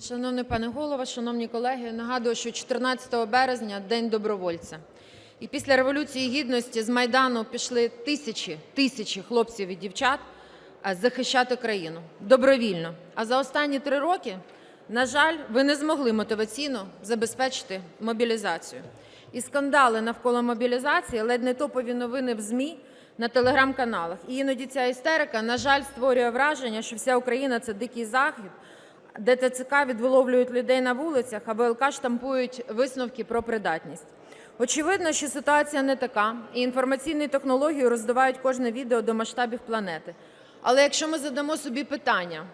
Шановний пане голово, шановні колеги, нагадую, що 14 березня День добровольця. І після Революції Гідності з Майдану пішли тисячі, тисячі хлопців і дівчат захищати країну добровільно. А за останні три роки, на жаль, ви не змогли мотиваційно забезпечити мобілізацію. І скандали навколо мобілізації, ледь не топові новини в ЗМІ на телеграм-каналах. І іноді ця істерика, на жаль, створює враження, що вся Україна це дикий захід, де ТЦК відвиловлюють людей на вулицях, а ВЛК штампують висновки про придатність. Очевидно, що ситуація не така, і інформаційні технології роздувають кожне відео до масштабів планети. Але якщо ми задамо собі питання,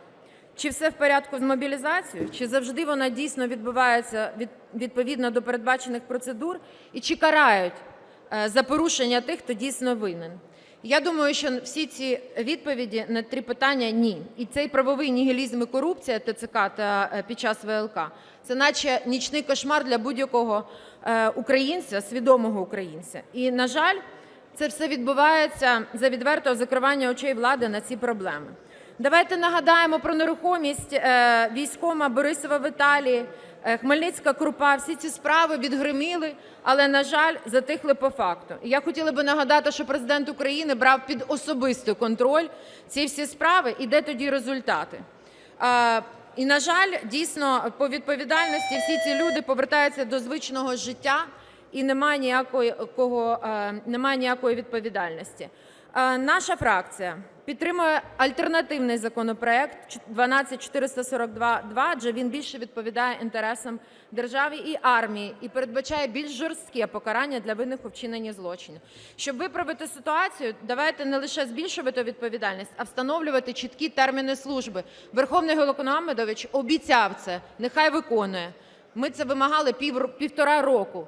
чи все в порядку з мобілізацією, чи завжди вона дійсно відбувається від- відповідно до передбачених процедур, і чи карають е, за порушення тих, хто дійсно винен? Я думаю, що всі ці відповіді на три питання ні. І цей правовий нігілізм і корупція ТЦК та е, під час ВЛК це наче нічний кошмар для будь-якого е, українця, свідомого українця. І на жаль, це все відбувається за відвертого закривання очей влади на ці проблеми. Давайте нагадаємо про нерухомість е, військома Борисова в Італії, е, Хмельницька Крупа. Всі ці справи відгриміли, але, на жаль, затихли по факту. І я хотіла би нагадати, що президент України брав під особистий контроль ці всі справи, і де тоді результати. Е, І, на жаль, дійсно, по відповідальності всі ці люди повертаються до звичного життя і немає ніякої, кого, немає ніякої відповідальності. Е, Наша фракція підтримує альтернативний законопроект 12442, адже він більше відповідає інтересам держави і армії і передбачає більш жорстке покарання для винних у вчиненні злочинів. Щоб виправити ситуацію, давайте не лише збільшувати відповідальність, а встановлювати чіткі терміни служби. Верховний Головнокомандувач обіцяв це, нехай виконує. Ми це вимагали пів, півтора року.